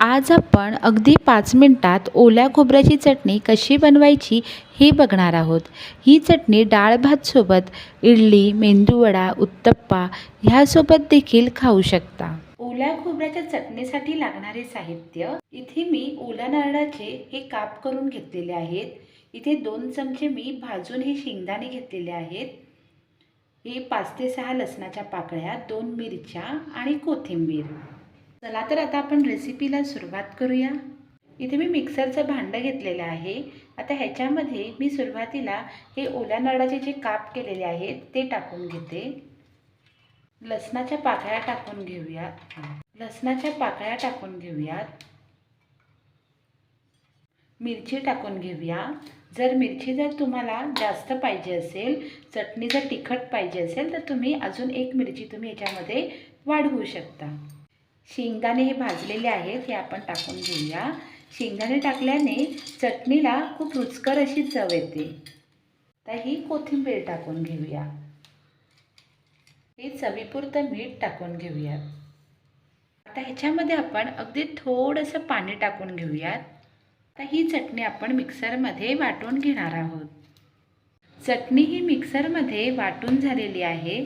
आज आपण अगदी पाच मिनटात ओल्या खोबऱ्याची चटणी कशी बनवायची हे बघणार आहोत. ही चटणी डाळ भातसोबत इडली मेंदूवडा उत्तप्पा ह्यासोबत देखील खाऊ शकता. ओल्या खोबऱ्याच्या चटणीसाठी लागणारे साहित्य इथे मी ओल्या नारळाचे हे काप करून घेतलेले आहेत. इथे दोन चमचे मी भाजून हे शेंगदाणे घेतलेले आहेत. हे पाच ते सहा लसणाच्या पाकळ्या दोन मिरच्या आणि कोथिंबीर. चला तर आता आपण रेसिपीला सुरुवात करूया. इथे मी मिक्सरचं भांडं घेतलेलं आहे. आता ह्याच्यामध्ये मी सुरुवातीला हे ओल्या नारळाचे जे काप केलेले आहेत ते टाकून घेते. लसणाच्या पाकळ्या टाकून घेऊयात. लसणाच्या पाकळ्या टाकून घेऊयात. मिरची टाकून घेऊया. जर मिरची जर तुम्हाला जास्त पाहिजे असेल चटणी जर तिखट पाहिजे असेल तर तुम्ही अजून एक मिरची तुम्ही याच्यामध्ये वाढवू शकता. शेंगदाणे हे भाजलेले आहेत हे आपण टाकून घेऊया. शेंगदाणे टाकल्याने चटणीला खूप रुचकर अशी चव येते. तर ही कोथिंबीर टाकून घेऊया. हे चवीपुरतं मीठ टाकून घेऊयात. आता ह्याच्यामध्ये आपण अगदी थोडंसं पाणी टाकून घेऊयात. आता ही चटणी आपण मिक्सरमध्ये वाटून घेणार आहोत. चटणी ही मिक्सरमध्ये वाटून झालेली आहे.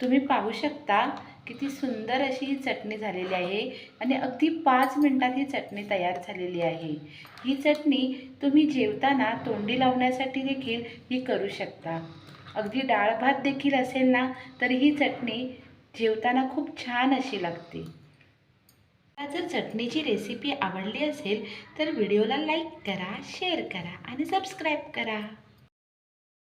तुम्ही पाहू शकता किती सुंदर अशी ही चटणी झालेली आहे आणि अगदी पाच मिनटात ही चटणी तयार झालेली आहे. ही चटणी तुम्ही जेवताना तोंडी लावण्यासाठी देखील ही करू शकता. अगदी डाळ भात देखील असेल ना तर ही चटणी जेवताना खूप छान अशी लागते. जर चटणीची रेसिपी आवडली असेल तर व्हिडिओला लाईक करा शेअर करा आणि सबस्क्राईब करा.